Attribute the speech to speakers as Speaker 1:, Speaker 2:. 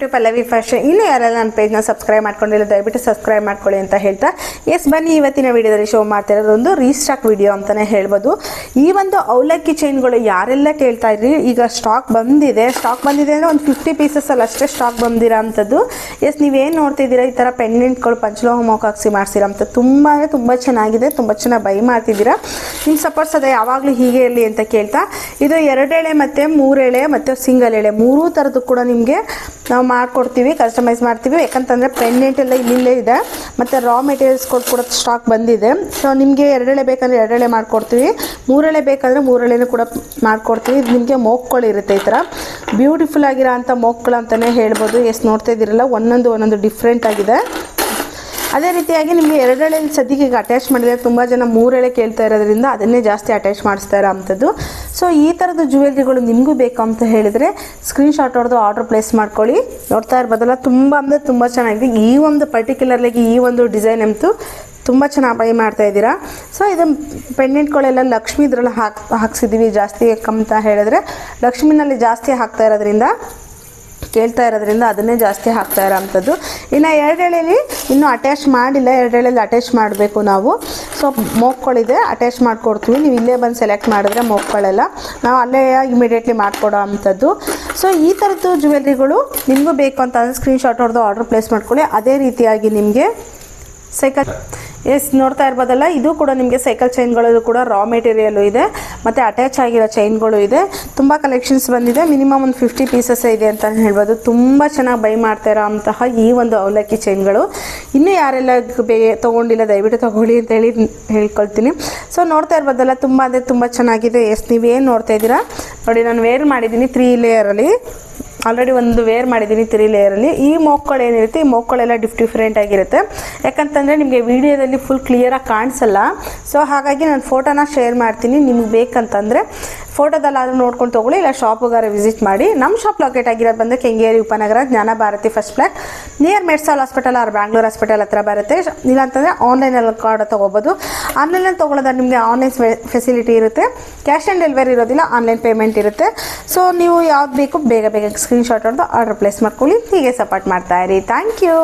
Speaker 1: To Pallavi fashion ಇನ್ನು ಯಾರೆಲ್ಲ ನನ್ನ ಪೇಜ್ನ ಸಬ್ಸ್ಕ್ರೈಬ್ ಮಾಡ್ಕೊಂಡಿಲ್ಲ, ದಯವಿಟ್ಟು ಸಬ್ಸ್ಕ್ರೈಬ್ ಮಾಡ್ಕೊಳ್ಳಿ ಅಂತ ಹೇಳ್ತಾ. ಎಸ್ ಬನ್ನಿ, ಇವತ್ತಿನ ವಿಡಿಯೋದಲ್ಲಿ ಶೋ ಮಾಡ್ತಿರೋದು ಒಂದು ರೀಸ್ಟಾಕ್ ವಿಡಿಯೋ ಅಂತಲೇ ಹೇಳ್ಬೋದು. ಈ ಒಂದು ಅವಲಕ್ಕಿ ಚೈನ್ಗಳು ಯಾರೆಲ್ಲ ಕೇಳ್ತಾ ಇದ್ರಿ? ಈಗ ಸ್ಟಾಕ್ ಬಂದಿದೆ. ಸ್ಟಾಕ್ ಬಂದಿದೆ ಅಂದರೆ ಒಂದು ಫಿಫ್ಟಿ ಪೀಸಸಲ್ಲಿ ಅಷ್ಟೇ ಸ್ಟಾಕ್ ಬಂದಿರೋ ಅಂಥದ್ದು. ಎಸ್ ನೀವೇನು ನೋಡ್ತಿದ್ದೀರಾ ಈ ಥರ ಪೆಂಡೆಂಟ್ಗಳು ಪಂಚಲೋಹ ಮೋಕಾಕ್ಸಿ ಮಾಡಿಸಿರೋ ಅಂತ ತುಂಬ ಅಂದರೆ ತುಂಬ ಚೆನ್ನಾಗಿದೆ. ತುಂಬ ಚೆನ್ನಾಗಿ ಬೈ ಮಾಡ್ತಿದ್ದೀರಾ. ನಿಮ್ಮ ಸಪೋರ್ಟ್ಸ್ ಅದೇ ಯಾವಾಗಲೂ ಹೀಗೆ ಇರಲಿ ಅಂತ ಕೇಳ್ತಾ. ಇದು ಎರಡೆಳೆ ಮತ್ತು ಮೂರೆಳೆ ಮತ್ತು ಸಿಂಗಲ್ ಎಳೆ. ಮೂರೂ ಥರದ್ದು ಕೂಡ ನಿಮಗೆ ಮಾಡಿಕೊಡ್ತೀವಿ ಕಸ್ಟಮೈಸ್ ಮಾಡ್ತೀವಿ. ಯಾಕಂತಂದರೆ ಪೆಂಡೆಂಟ್ ಎಲ್ಲ ಇಲ್ಲಿಲ್ಲೇ ಇದೆ. ಮತ್ತು ರಾ ಮೆಟೀರಿಯಲ್ಸ್ ಕೂಡ ಸ್ಟಾಕ್ ಬಂದಿದೆ. ಸೊ ನಿಮಗೆ ಎರಡೆಳೆ ಬೇಕಂದರೆ ಎರಡೆಳೆ ಮಾಡಿಕೊಡ್ತೀವಿ. ಮೂರೆಳೆ ಬೇಕಂದರೆ ಮೂರೆಳೆನೂ ಕೂಡ ಮಾಡಿಕೊಡ್ತೀವಿ. ಇದು ನಿಮಗೆ ಮೋಕ್ಗಳು ಇರುತ್ತೆ ಈ ಥರ. ಬ್ಯೂಟಿಫುಲ್ ಆಗಿರೋ ಅಂಥ ಮೋಕ್ಗಳು ಅಂತಲೇ ಹೇಳ್ಬೋದು. ಎಷ್ಟು ನೋಡ್ತಾ ಇದ್ದೀರಲ್ಲ? ಒಂದೊಂದು ಒಂದೊಂದು ಡಿಫ್ರೆಂಟ್ ಆಗಿದೆ. ಅದೇ ರೀತಿಯಾಗಿ ನಿಮಗೆ ಎರಡೆಳೆ ಸದ್ಯಕ್ಕೆ ಈಗ ಅಟ್ಯಾಚ್ ಮಾಡಿದರೆ ತುಂಬ ಜನ ಮೂರೆಳೆ ಕೇಳ್ತಾ ಇರೋದ್ರಿಂದ ಅದನ್ನೇ ಜಾಸ್ತಿ ಅಟ್ಯಾಚ್ ಮಾಡಿಸ್ತಾ ಇರೋ ಅಂಥದ್ದು. ಸೊ ಈ ಥರದ ಜ್ಯುವೆಲ್ರಿಗಳು ನಿಮಗೂ ಬೇಕು ಅಂತ ಹೇಳಿದರೆ ಸ್ಕ್ರೀನ್ಶಾಟ್ ಹೊಡೆದು ಆರ್ಡರ್ ಪ್ಲೇಸ್ ಮಾಡ್ಕೊಳ್ಳಿ. ನೋಡ್ತಾ ಇರ್ಬೋದಲ್ಲ ತುಂಬ ಅಂದರೆ ತುಂಬ ಚೆನ್ನಾಗಿದೆ. ಈ ಒಂದು ಪರ್ಟಿಕ್ಯುಲರ್ಲಾಗಿ ಈ ಒಂದು ಡಿಸೈನ್ ಅಂತೂ ತುಂಬ ಚೆನ್ನಾಗಿ ಬೈ ಮಾಡ್ತಾ ಇದ್ದೀರಾ. ಸೊ ಇದು ಪೆಂಡೆಂಟ್ಗಳೆಲ್ಲ ಲಕ್ಷ್ಮಿ ಇದ್ರಲ್ಲಿ ಹಾಕ್ ಹಾಕ್ಸಿದ್ದೀವಿ ಜಾಸ್ತಿ ಅಂತ ಹೇಳಿದ್ರೆ. ಲಕ್ಷ್ಮಿನಲ್ಲಿ ಜಾಸ್ತಿ ಹಾಕ್ತಾ ಇರೋದ್ರಿಂದ ಕೇಳ್ತಾ ಇರೋದ್ರಿಂದ ಅದನ್ನೇ ಜಾಸ್ತಿ ಹಾಕ್ತಾ ಇರೋವಂಥದ್ದು ಇನ್ನು ಎರಡೆಳೆಯಲ್ಲಿ ಇನ್ನೂ ಅಟ್ಯಾಚ್ ಮಾಡಿಲ್ಲ ಎರಡೆಳೆಯಲ್ಲಿ ಅಟ್ಯಾಚ್ ಮಾಡಬೇಕು ನಾವು. ಸೊ ಮೋಕ್ಗಳಿದೆ ಅಟ್ಯಾಚ್ ಮಾಡಿಕೊಡ್ತೀವಿ. ನೀವು ಇಲ್ಲೇ ಬಂದು ಸೆಲೆಕ್ಟ್ ಮಾಡಿದ್ರೆ ಮೋಕ್ಗಳೆಲ್ಲ ನಾವು ಅಲ್ಲೇ ಇಮಿಡಿಯೇಟ್ಲಿ ಮಾಡಿಕೊಡೋ ಅಂಥದ್ದು. ಸೊ ಈ ಥರದ್ದು ಜ್ಯುವೆಲ್ರಿಗಳು ನಿಮಗೂ ಬೇಕು ಅಂತ ಸ್ಕ್ರೀನ್ಶಾಟ್ ಹೊಡೆದು ಆರ್ಡರ್ ಪ್ಲೇಸ್ ಮಾಡ್ಕೊಳ್ಳಿ. ಅದೇ ರೀತಿಯಾಗಿ ನಿಮಗೆ ಸೈಕಲ್ ಎಸ್, ನೋಡ್ತಾ ಇರ್ಬೋದಲ್ಲ, ಇದು ಕೂಡ ನಿಮಗೆ ಸೈಕಲ್ ಚೈನ್ಗಳಲ್ಲೂ ಕೂಡ ರಾ ಮೆಟೀರಿಯಲ್ ಇದೆ, ಮತ್ತು ಅಟ್ಯಾಚ್ ಆಗಿರೋ ಚೈನ್ಗಳು ಇದೆ. ತುಂಬ ಕಲೆಕ್ಷನ್ಸ್ ಬಂದಿದೆ. ಮಿನಿಮಮ್ ಒಂದು ಫಿಫ್ಟಿ ಪೀಸಸ್ ಇದೆ ಅಂತ ಹೇಳ್ಬೋದು. ತುಂಬ ಚೆನ್ನಾಗಿ ಬೈ ಮಾಡ್ತಾ ಇರೋ ಅಂತಹ ಈ ಒಂದು ಅವಲಕ್ಕಿ ಚೈನ್ಗಳು ಇನ್ನೂ ಯಾರೆಲ್ಲ ಬೇ, ತೊಗೊಂಡಿಲ್ಲ, ದಯವಿಟ್ಟು ತೊಗೊಳ್ಳಿ ಅಂತ ಹೇಳಿ ಹೇಳ್ಕೊಳ್ತೀನಿ. ಸೊ ನೋಡ್ತಾ ಇರ್ಬೋದಲ್ಲ, ತುಂಬ ಅಂದರೆ ತುಂಬ ಚೆನ್ನಾಗಿದೆ. ಎಸ್ ನೀವೇನು ನೋಡ್ತಾ ಇದ್ದೀರಾ? ನೋಡಿ, ನಾನು ವೇರ್ ಮಾಡಿದ್ದೀನಿ ತ್ರೀ ಲೇಯರಲ್ಲಿ ಆಲ್ರೆಡಿ ಒಂದು ವೇರ್ ಮಾಡಿದ್ದೀನಿ ತ್ರೀ ಲೇಯರಲ್ಲಿ ಈ ಮೋಕ್ಗಳು ಏನಿರುತ್ತೆ, ಈ ಮೋಕ್ಗಳೆಲ್ಲ ಡಿಫ್ ಡಿಫ್ರೆಂಟ್ ಆಗಿರುತ್ತೆ. ಯಾಕಂತಂದರೆ ನಿಮಗೆ ವಿಡಿಯೋದಲ್ಲಿ ಫುಲ್ ಕ್ಲಿಯರಾಗಿ ಕಾಣಿಸಲ್ಲ. ಸೊ ಹಾಗಾಗಿ ನಾನು ಫೋಟೋನ ಶೇರ್ ಮಾಡ್ತೀನಿ, ನಿಮ್ಗೆ ಬೇಕಂತಂದರೆ. ಫೋಟೋದಲ್ಲಾದರೂ ನೋಡ್ಕೊಂಡು ತೊಗೊಳ್ಳಿ, ಇಲ್ಲ ಶಾಪ್ಗಾರ ವಿಸಿಟ್ ಮಾಡಿ. ನಮ್ಮ ಶಾಪ್ ಲೊಕೇಟ್ ಆಗಿರೋದು ಬಂದು ಕೆಂಗೇರಿ ಉಪನಗರ Jnana Bharathi first flat near Medsol hospital or Bangalore hospital ಹತ್ರ ಬರುತ್ತೆ. ಇಲ್ಲಾಂತಂದರೆ ಆನ್ಲೈನಲ್ಲಿ ಕಾರ್ಡ್ ತೊಗೋಬೋದು. ಆನ್ಲೈನಲ್ಲಿ ತೊಗೊಳೋದ್ರೆ ನಿಮಗೆ ಆನ್ಲೈನ್ ಫೆಸಿಲಿಟಿ ಇರುತ್ತೆ. ಕ್ಯಾಶ್ ಆ್ಯಂಡ್ ಡೆಲಿವರಿ ಇರೋದಿಲ್ಲ ಆನ್ಲೈನ್ ಪೇಮೆಂಟ್ ಇರುತ್ತೆ. ಸೊ ನೀವು ಯಾವ್ದು ಬೇಕು, ಬೇಗ ಬೇಗ ಸ್ಕ್ರೀನ್ಶಾಟ್ ಹೊಡೆದು ಆರ್ಡರ್ ಪ್ಲೇಸ್ ಮಾಡ್ಕೊಳ್ಳಿ. ಹೀಗೆ ಸಪೋರ್ಟ್ ಮಾಡ್ತಾ ಇರಿ. Thank you